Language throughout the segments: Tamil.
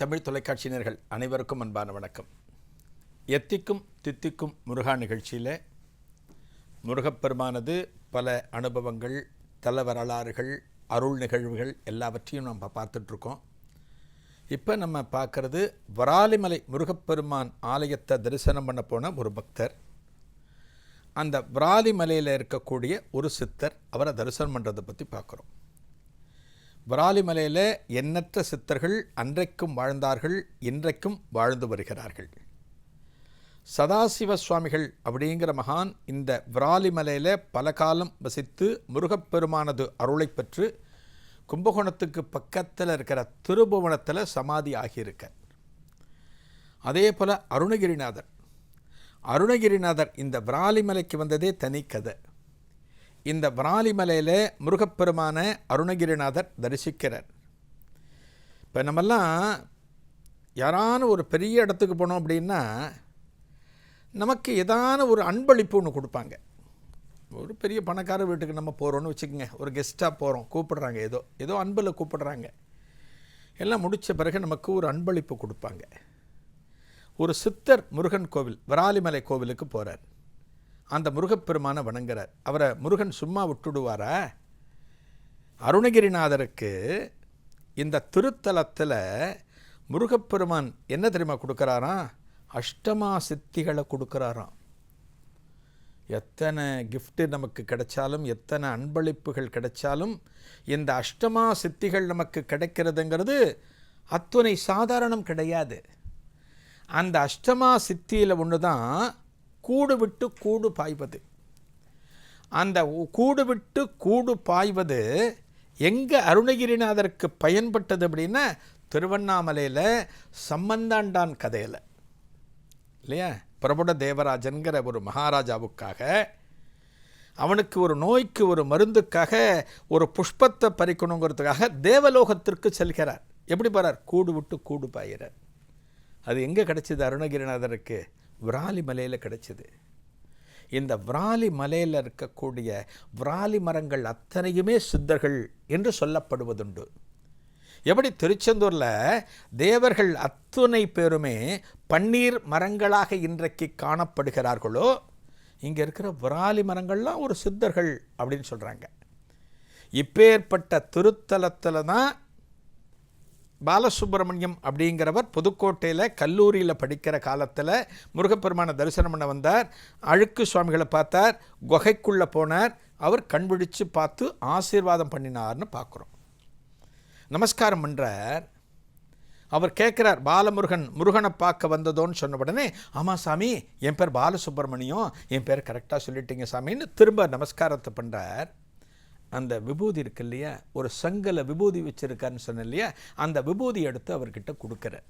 தமிழ் தொலைக்காட்சியினர்கள் அனைவருக்கும் அன்பான வணக்கம். எத்திக்கும் தித்திக்கும் முருகா நிகழ்ச்சியில் முருகப்பெருமானது பல அனுபவங்கள் தல வரலாறுகள் அருள் நிகழ்வுகள் எல்லாவற்றையும் நம்ம பார்த்துட்ருக்கோம். இப்போ நம்ம பார்க்குறது வராலிமலை முருகப்பெருமான் ஆலயத்தை தரிசனம் பண்ண போன ஒரு பக்தர். அந்த வராலிமலையில் இருக்கக்கூடிய ஒரு சித்தர் அவரை தரிசனம் பண்ணுறதை பற்றி பார்க்குறோம். விராலிமலையில் எண்ணற்ற சித்தர்கள் அன்றைக்கும் வாழ்ந்தார்கள் இன்றைக்கும் வாழ்ந்து வருகிறார்கள். சதாசிவ சுவாமிகள் அப்படிங்கிற மகான் இந்த விராலிமலையில் பல காலம் வசித்து முருகப்பெருமானது அருளை பெற்று கும்பகோணத்துக்கு பக்கத்தில் இருக்கிற திருபுவனத்தில் சமாதி ஆகியிருக்க அதே போல் அருணகிரிநாதர். அருணகிரிநாதர் இந்த விராலிமலைக்கு வந்ததே தனி கதை. இந்த விராலிமலையில் முருகப்பெருமான அருணகிரிநாதர் தரிசிக்கிறார். இப்போ நம்மெல்லாம் யாரான ஒரு பெரிய இடத்துக்கு போனோம் அப்படின்னா நமக்கு ஏதான ஒரு அன்பளிப்பு ஒன்று கொடுப்பாங்க. ஒரு பெரிய பணக்கார வீட்டுக்கு நம்ம போகிறோன்னு வச்சுக்கோங்க. ஒரு கெஸ்ட்டாக போகிறோம் கூப்பிடுறாங்க ஏதோ ஏதோ அன்பில் கூப்பிடுறாங்க. எல்லாம் முடித்த பிறகு நமக்கு ஒரு அன்பளிப்பு கொடுப்பாங்க. ஒரு சித்தர் முருகன் கோவில் விராலிமலை கோவிலுக்கு போகிறார் அந்த முருகப்பெருமானை வணங்குறார். அவரை முருகன் சும்மா விட்டுடுவாரா? அருணகிரிநாதருக்கு இந்த திருத்தலத்தில் முருகப்பெருமான் என்ன தெரியுமா கொடுக்குறாராம் அஷ்டமா சித்திகளை கொடுக்குறாராம். எத்தனை கிஃப்ட்டு நமக்கு கிடைச்சாலும் எத்தனை அன்பளிப்புகள் கிடைச்சாலும் இந்த அஷ்டமா சித்திகள் நமக்கு கிடைக்கிறதுங்கிறது அத்துணை சாதாரணம் கிடையாது. அந்த அஷ்டமா சித்தியில் ஒன்று தான் கூடு விட்டு கூடு பாய்வது. அந்த கூடு விட்டு கூடு பாய்வது எங்கே அருணகிரிநாதருக்கு பயன்பட்டது அப்படின்னா திருவண்ணாமலையில் சம்பந்தாண்டான் கதையில். இல்லையா? பிரபுட தேவராஜன்கிற ஒரு மகாராஜாவுக்காக அவனுக்கு ஒரு நோய்க்கு ஒரு மருந்துக்காக ஒரு புஷ்பத்தை பறிக்கணுங்கிறதுக்காக தேவலோகத்திற்கு செல்கிறார். எப்படி போகிறார் கூடு விட்டு கூடு பாயிறார் அது எங்கே கிடச்சிது அருணகிரிநாதருக்கு? விராலி மலையில் கிடைச்சிது. இந்த விராலி மலையில் இருக்கக்கூடிய விராலி மரங்கள் அத்தனையுமே சித்தர்கள் என்று சொல்லப்படுவதுண்டு. எப்படி திருச்செந்தூரில் தேவர்கள் அத்துணை பேருமே பன்னீர் மரங்களாக இன்றைக்கு காணப்படுகிறார்களோ இங்கே இருக்கிற விராலி மரங்கள்லாம் ஒரு சித்தர்கள் அப்படின்னு சொல்கிறாங்க இப்பேற்பட்ட திருத்தலத்தில் தான் பாலசுப்ரமணியம் அப்படிங்கிறவர் புதுக்கோட்டையில் கல்லூரியில் படிக்கிற காலத்தில் முருகப்பெருமான தரிசனம் பண்ண வந்தார். அழுக்கு சுவாமிகளை பார்த்தார். குகைக்குள்ளே போனார். அவர் கண்பிடித்து பார்த்து ஆசீர்வாதம் பண்ணினார்னு பார்க்குறோம். நமஸ்காரம் பண்ணுறார் அவர் கேட்குறார் பாலமுருகன் முருகனை பார்க்க வந்ததோன்னு சொன்ன உடனே ஆமாம் சாமி என் பேர் பாலசுப்ரமணியம் என் பேர் கரெக்டாக சொல்லிட்டீங்க சாமின்னு திரும்ப நமஸ்காரத்தை பண்ணுறார் அந்த விபூதி இருக்கு இல்லையா? ஒரு சங்கல விபூதி வச்சுருக்காருன்னு சொன்ன இல்லையா? அந்த விபூதி எடுத்து அவர்கிட்ட கொடுக்குறார்.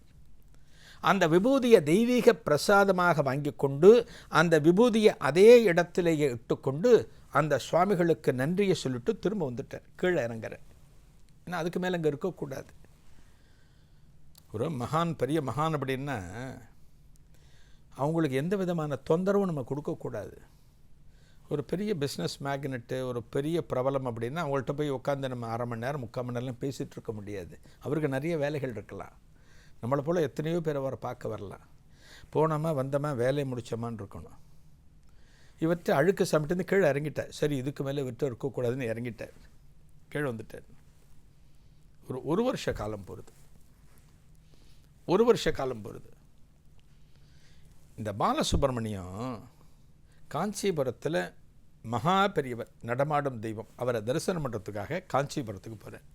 அந்த விபூதியை தெய்வீக பிரசாதமாக வாங்கி கொண்டு அந்த விபூதியை அதே இடத்திலேயே இட்டுக்கொண்டு அந்த சுவாமிகளுக்கு நன்றியை சொல்லிட்டு திரும்ப வந்துட்டார். கீழே இறங்குறார். ஏன்னா அதுக்கு மேலே அங்கே இருக்கக்கூடாது. ஒரு மகான் பெரிய மகான் அப்படின்னா அவங்களுக்கு எந்த விதமான தொந்தரவும் நம்ம கொடுக்கக்கூடாது. ஒரு பெரிய பிஸ்னஸ் மேக்னெட்டு ஒரு பெரிய பிரபலம் அப்படின்னா அவங்கள்ட்ட போய் உட்காந்து நம்ம அரை மணி நேரம் முக்கால் மணி நேரம் பேசிகிட்டு இருக்க முடியாது. அவருக்கு நிறைய வேலைகள் இருக்கலாம். நம்மளை போல் எத்தனையோ பேர் அவரை பார்க்க வரலாம். போனோமா வந்தோமா வேலையை முடித்தோமான்னு இருக்கணும். இவற்றை அழுக்கு சமைட்டு கீழே இறங்கிட்டார். சரி இதுக்கு மேலே விட்டு இருக்கக்கூடாதுன்னு இறங்கிட்டார். கீழே வந்துட்டார். ஒரு ஒரு வருஷ காலம் போகிறது ஒரு வருஷ காலம் போகிறது இந்த பாலசுப்ரமணியம் காஞ்சிபுரத்தில் மகா பெரியவர் நடமாடும் தெய்வம். அவரை தரிசனம் பண்ணுறதுக்காக காஞ்சிபுரத்துக்கு போகிறார்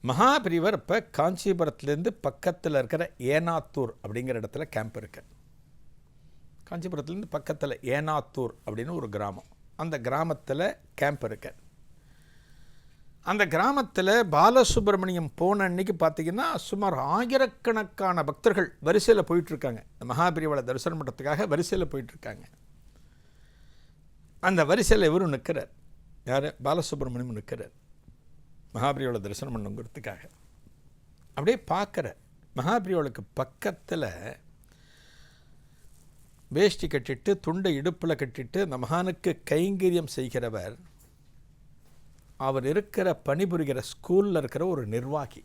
மகா பெரியவர் இப்போ காஞ்சிபுரத்துலேருந்து பக்கத்தில் இருக்கிற ஏனாத்தூர் அப்படிங்கிற இடத்துல கேம்ப் இருக்கு. காஞ்சிபுரத்துலேருந்து பக்கத்தில் ஏனாத்தூர் அப்படின்னு ஒரு கிராமம். அந்த கிராமத்தில் கேம்ப் இருக்கு. அந்த கிராமத்தில் பாலசுப்ரமணியம் போன அன்னைக்கு பார்த்தீங்கன்னா சுமார் ஆயிரக்கணக்கான பக்தர்கள் வரிசையில் போயிட்டுருக்காங்க இந்த மகாபிரிவளை தரிசனம் பண்ணுறதுக்காக வரிசையில் போயிட்டுருக்காங்க அந்த வரிசையில் இவரும் நிற்கிறார் யார்? பாலசுப்ரமணியம் நிற்கிறார் மகாபிரியோட தரிசனம் பண்ணுங்கிறதுக்காக. அப்படியே பார்க்குற மகாபிரியோளுக்கு பக்கத்தில் வேஷ்டி கட்டிட்டு துண்டை இடுப்பில் கட்டிட்டு அந்த மகானுக்கு கைங்கரியம் செய்கிறவர் அவர் இருக்கிற பணிபுரிகிற ஸ்கூலில் இருக்கிற ஒரு நிர்வாகி.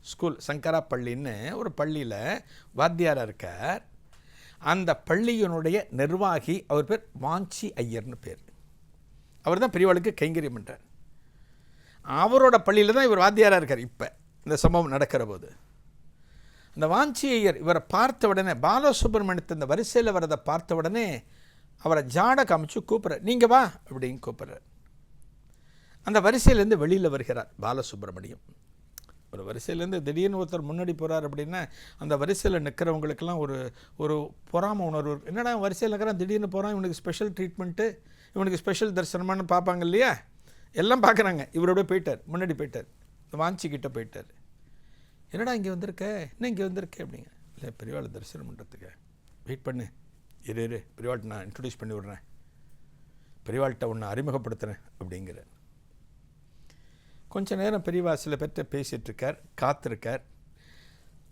ஸ்கூல் சங்கரா பள்ளின்னு ஒரு பள்ளியில் வாத்தியாராக இருக்கார். அந்த பள்ளியினுடைய நிர்வாகி அவர் பேர் வாஞ்சி ஐயர்னு பேர். அவர் தான் பெரியவாளுக்கு கைங்கரியம் பண்ணுறார் அவரோட பள்ளியில் தான் இவர் வாத்தியாராக இருக்கார் இப்போ இந்த சம்பவம் நடக்கிற போது. அந்த வாஞ்சி ஐயர் இவரை பார்த்த உடனே பாலசுப்ரமணியத்தை இந்த வரிசையில் வரதை பார்த்த உடனே அவரை ஜாட காமிச்சு கூப்பிட்றார். நீங்கள் வா அப்படின்னு கூப்பிட்றார். அந்த வரிசையிலேருந்து வெளியில் வருகிறார் பாலசுப்ரமணியம். ஒரு வரிசையிலேருந்து திடீர்னு ஒருத்தர் முன்னாடி போகிறார் அப்படின்னா அந்த வரிசையில் நிற்கிறவங்களுக்கெல்லாம் ஒரு ஒரு பொறாம உணர்வு. என்னடா வரிசையில் நிற்கிறான் திடீர்னு போகிறான் இவனுக்கு ஸ்பெஷல் ட்ரீட்மெண்ட்டு இவனுக்கு ஸ்பெஷல் தரிசனமானு பார்ப்பாங்க இல்லையா? எல்லாம் பார்க்குறாங்க. இவரோட போயிட்டார் முன்னாடி போயிட்டார். வாஞ்சிக்கிட்ட போயிட்டார். என்னடா இங்கே வந்திருக்க? என்ன இங்கே வந்திருக்க அப்படிங்க. இல்லை பெரியவாள் தரிசனம் பண்ணுறதுக்கு வெயிட் பண்ணு. இரு இரு. பெரியவாள்கிட்ட நான் இன்ட்ரடியூஸ் பண்ணி விட்றேன். பெரியவாள்கிட்ட ஒன்று அறிமுகப்படுத்துகிறேன் அப்படிங்கிறேன் கொஞ்ச நேரம் பெரியவா சில பேர்கிட்ட பேசிகிட்ருக்கார் காத்திருக்கார்.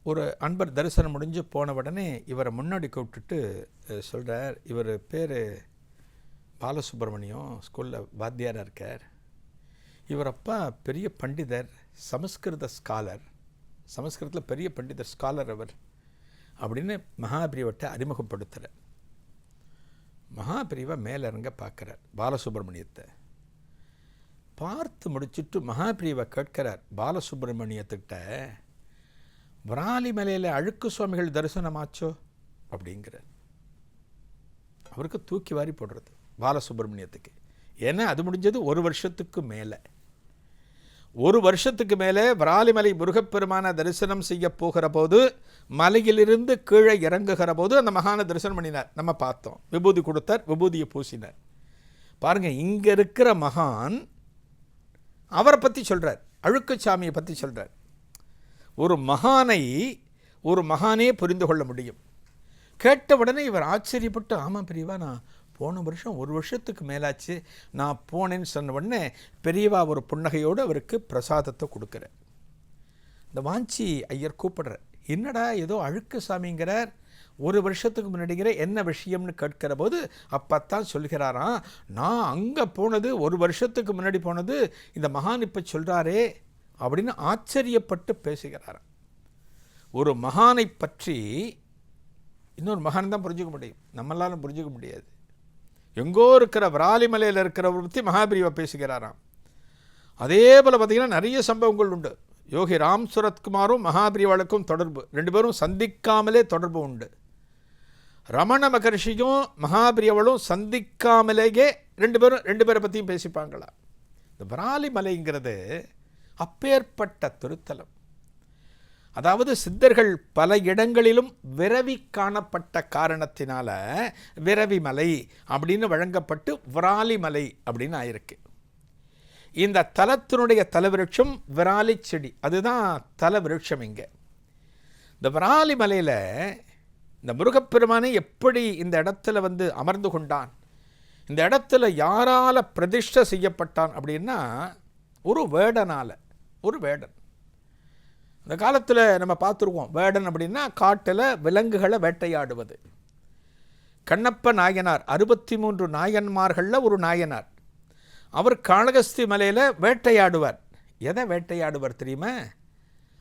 ஒரு அன்பர் தரிசனம் முடிஞ்சு போன உடனே இவரை முன்னாடி கூப்பிட்டுட்டு சொல்கிறார் இவர் பேர் பாலசுப்ரமணியம் ஸ்கூலில் வாத்தியாராக இருக்கார். இவர் அப்பா பெரிய பண்டிதர் சமஸ்கிருத ஸ்காலர் சமஸ்கிருதத்தில் பெரிய பண்டிதர் ஸ்காலர் அவர். அப்படின்னு மகாபிரிவட்டை அறிமுகப்படுத்துகிறார் மகாபிரிவை மேலே இறங்க பார்க்குறார் பாலசுப்ரமணியத்தை. பார்த்து முடிச்சிட்டு மகாபிரிவை கேட்கிறார் பாலசுப்ரமணியத்துக்கிட்ட விராலிமலையில் அழுக்கு சுவாமிகள் தரிசனமாச்சோ? அப்படிங்கிறார். அவருக்கு தூக்கி வாரி போடுறது பாலசுப்ரமணியத்துக்கு. ஏன்னா அது முடிஞ்சது ஒரு வருஷத்துக்கு மேலே. ஒரு வருஷத்துக்கு மேலே விராலிமலை முருகப்பெருமான தரிசனம் செய்ய போகிற போது மலையிலிருந்து கீழே இறங்குகிற போது அந்த மகான தரிசனம் பண்ணினார். நம்ம பார்த்தோம். விபூதி கொடுத்தார் விபூதியை பூசினார். பாருங்க இங்கே இருக்கிற மகான் அவரை பற்றி சொல்றார் அழுக்குச்சாமியை பற்றி சொல்கிறார் ஒரு மகானை ஒரு மகானே புரிந்து கொள்ள முடியும். கேட்ட உடனே இவர் ஆச்சரியப்பட்டு ஆமாம் பெரியவா நான் போன வருஷம் ஒரு வருஷத்துக்கு மேலாச்சு. நான் போனேன்னு சொன்ன உடனே பெரியவா ஒரு புன்னகையோடு அவருக்கு பிரசாதத்தை கொடுக்குற இந்த வாஞ்சி ஐயர் கூப்பிடுற என்னடா ஏதோ அழுக்கு சாமிங்கிறார் ஒரு வருஷத்துக்கு முன்னாடிங்கிற என்ன விஷயம்னு கேட்கிற போது அப்பத்தான் சொல்கிறாராம் நான் அங்கே போனது ஒரு வருஷத்துக்கு முன்னாடி போனது இந்த மகான் இப்போ சொல்கிறாரே அப்படின்னு ஆச்சரியப்பட்டு பேசுகிறாராம். ஒரு மகானை பற்றி இன்னொரு மகான் தான் புரிஞ்சுக்க முடியும். நம்மளாலும் புரிஞ்சுக்க முடியாது. எங்கோ இருக்கிற விராலிமலையில் இருக்கிறவரை பற்றி மகாபிரிவா பேசுகிறாராம். அதே போல் பார்த்திங்கன்னா நிறைய சம்பவங்கள் உண்டு. யோகி ராம் சுரத்குமாரும் மகாபிரிவாளுக்கும் தொடர்பு. ரெண்டு பேரும் சந்திக்காமலே தொடர்பு உண்டு. ரமண மகர்ஷியும் மகாபிரியவளும் சந்திக்காமலேயே ரெண்டு பேரும் ரெண்டு பேரை பற்றியும் பேசிப்பாங்களா? இந்த விராலிமலைங்கிறது அப்பேற்பட்ட திருத்தலம். அதாவது சித்தர்கள் பல இடங்களிலும் விரவி காணப்பட்ட காரணத்தினால விரவி மலை அப்படின்னு வழங்கப்பட்டு விராலி மலை அப்படின்னு ஆயிருக்கு. இந்த தலத்தினுடைய தலவிருட்சம் விராலி செடி அதுதான் தலவிருட்சம் இங்கே. இந்த விராலி மலையில் இந்த முருகப்பெருமானை எப்படி இந்த இடத்துல வந்து அமர்ந்து கொண்டான்? இந்த இடத்துல யாரால் பிரதிஷ்டை செய்யப்பட்டான் அப்படின்னா ஒரு வேடனால் ஒரு வேடன். இந்த காலத்தில் நம்ம பார்த்துருவோம் வேடன் அப்படின்னா காட்டில் விலங்குகளை வேட்டையாடுவது. கண்ணப்ப நாயனார் அறுபத்தி மூன்று நாயன்மார்களில் ஒரு நாயனார். அவர் காளகஸ்தி மலையில் வேட்டையாடுவார். எதை வேட்டையாடுவார் தெரியுமா?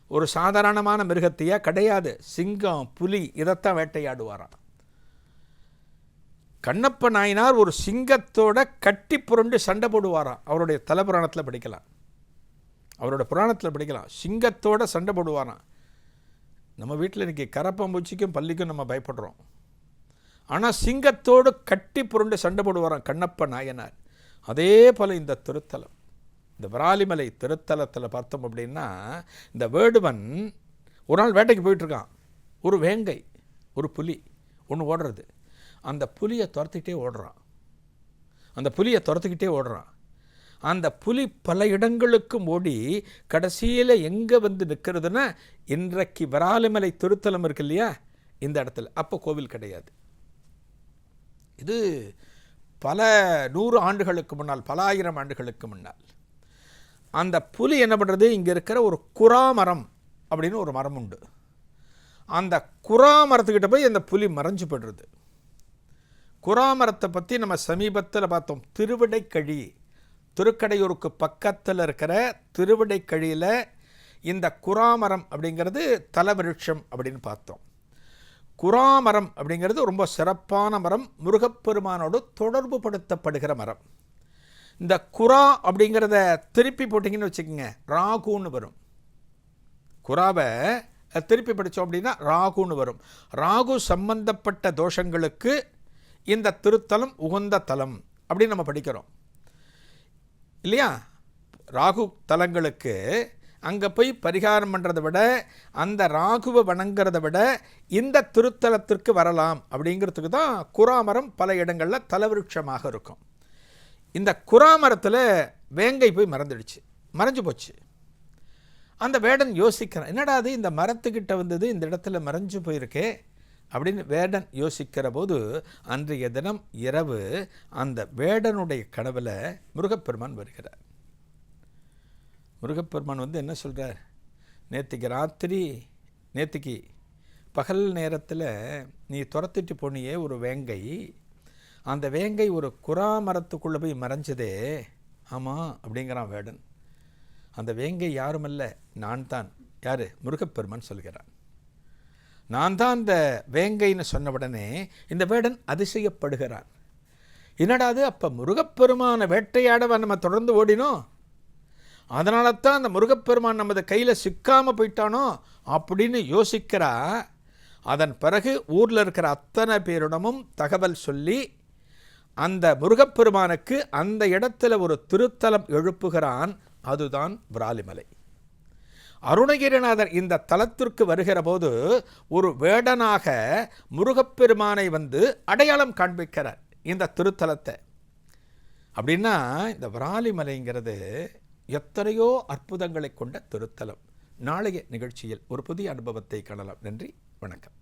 ஒரு சாதாரணமான மிருகத்தையா? கிடையாது. சிங்கம் புலி இதைத்தான் வேட்டையாடுவாராம். கண்ணப்ப நாயனார் ஒரு சிங்கத்தோட கட்டி புரண்டு சண்டை போடுவாராம். அவருடைய தலபுராணத்தில் படிக்கலாம். அவரோட புராணத்தில் படிக்கலாம். சிங்கத்தோட சண்டை போடுவாராம். நம்ம வீட்டில் இன்றைக்கி கரப்பம்பூச்சிக்கும் பள்ளிக்கும் நம்ம பயப்படுறோம். ஆனால் சிங்கத்தோடு கட்டி புரண்டு சண்டை போடுவாராம் கண்ணப்ப நாயனார். அதே போல் இந்த திருத்தலம். இந்த விராலிமலை திருத்தலத்தில் பார்த்தோம் அப்படின்னா இந்த வேடுவன் ஒரு நாள் வேட்டைக்கு போயிட்டுருக்கான். ஒரு வேங்கை ஒரு புலி ஒன்று ஓடுறது. அந்த புலியை துரத்திக்கிட்டே ஓடுறான். அந்த புலியை துரத்துக்கிட்டே ஓடுறான். அந்த புலி பல இடங்களுக்கும் ஓடி கடைசியில் எங்கே வந்து நிற்கிறதுன்னா இன்றைக்கு விராலிமலை திருத்தலம் இருக்கு இல்லையா? இந்த இடத்துல. அப்போ கோவில் கிடையாது. இது பல நூறு ஆண்டுகளுக்கு முன்னால் பல ஆயிரம் ஆண்டுகளுக்கு முன்னால். அந்த புலி என்ன பண்ணுறது இங்கே இருக்கிற ஒரு குறா மரம் அப்படின்னு ஒரு மரம் உண்டு. அந்த குறா மரத்துக்கிட்ட போய் அந்த புலி மறைஞ்சு போடுறது குறா மரத்தை பற்றி நம்ம சமீபத்தில் பார்த்தோம். திருவிடைக்கழி. திருக்கடையூருக்கு பக்கத்தில் இருக்கிற திருவிடைக்கழியில் இந்த குராமரம் அப்படிங்கிறது தலவிருட்சம் அப்படின்னு பார்த்தோம். குராமரம் அப்படிங்கிறது ரொம்ப சிறப்பான மரம். முருகப்பெருமானோடு தொடர்பு படுத்தப்படுகிற மரம். இந்த குரா அப்படிங்கிறத திருப்பி போட்டிங்கன்னு வச்சுக்கோங்க ராகுன்னு வரும். குராவை திருப்பி படித்தோம் அப்படின்னா ராகுன்னு வரும். ராகு சம்பந்தப்பட்ட தோஷங்களுக்கு இந்த திருத்தலம் உகந்த தலம் அப்படின்னு நம்ம படிக்கிறோம். இல்லையா? ராகு தலங்களுக்கு அங்கே போய் பரிகாரம் பண்ணுறதை விட அந்த ராகுவை வணங்குறத விட இந்த திருத்தலத்திற்கு வரலாம் அப்படிங்கிறதுக்கு தான் குராமரம் பல இடங்களில் தலவிருட்சமாக இருக்கும். இந்த குராமரத்தில் வேங்கை போய் மறந்துடுச்சு. மறைஞ்சு போச்சு. அந்த வேடன் யோசிக்கிறான் என்னடா அது இந்த மரத்துக்கிட்ட வந்தது இந்த இடத்துல மறைஞ்சு போயிருக்கே? அப்படின்னு வேடன் யோசிக்கிற போது அன்றைய தினம் இரவு அந்த வேடனுடைய கனவில் முருகப்பெருமான் வருகிறார். முருகப்பெருமான் வந்து என்ன சொல்கிறார் நேற்றுக்கு ராத்திரி நேற்றுக்கு பகல் நேரத்தில் நீ துரத்திட்டு போனியே ஒரு வேங்கை அந்த வேங்கை ஒரு குறா மரத்துக்குள்ளே போய் மறைஞ்சதே. ஆமாம் அப்படிங்கிறான் வேடன். அந்த வேங்கை யாருமல்ல நான் தான் யார்? முருகப்பெருமான் சொல்கிறான். நான் தான் அந்த வேங்கைன்னு சொன்ன உடனே இந்த வேடன் அதிசயப்படுகிறான். என்னடாது அப்போ முருகப்பெருமான வேட்டையாடவை நம்ம தொடர்ந்து ஓடினோம்? அதனால தான் அந்த முருகப்பெருமான் நமது கையில் சிக்காமல் போயிட்டானோ? அப்படின்னு யோசிக்கிறா. அதன் பிறகு ஊரில் இருக்கிற அத்தனை பேரிடமும் தகவல் சொல்லி அந்த முருகப்பெருமானுக்கு அந்த இடத்துல ஒரு திருத்தலம் எழுப்புகிறான் அதுதான் விராலிமலை. அருணகிரிநாதர் இந்த தலத்திற்கு வருகிற போது ஒரு வேடனாக முருகப்பெருமானை வந்து அடையாளம் காண்பிக்கிறார் இந்த திருத்தலத்தை. அப்படின்னா இந்த விராலிமலைங்கிறது எத்தனையோ அற்புதங்களை கொண்ட திருத்தலம். நாளைய நிகழ்ச்சியில் ஒரு புதிய அனுபவத்தை காணலாம். நன்றி வணக்கம்.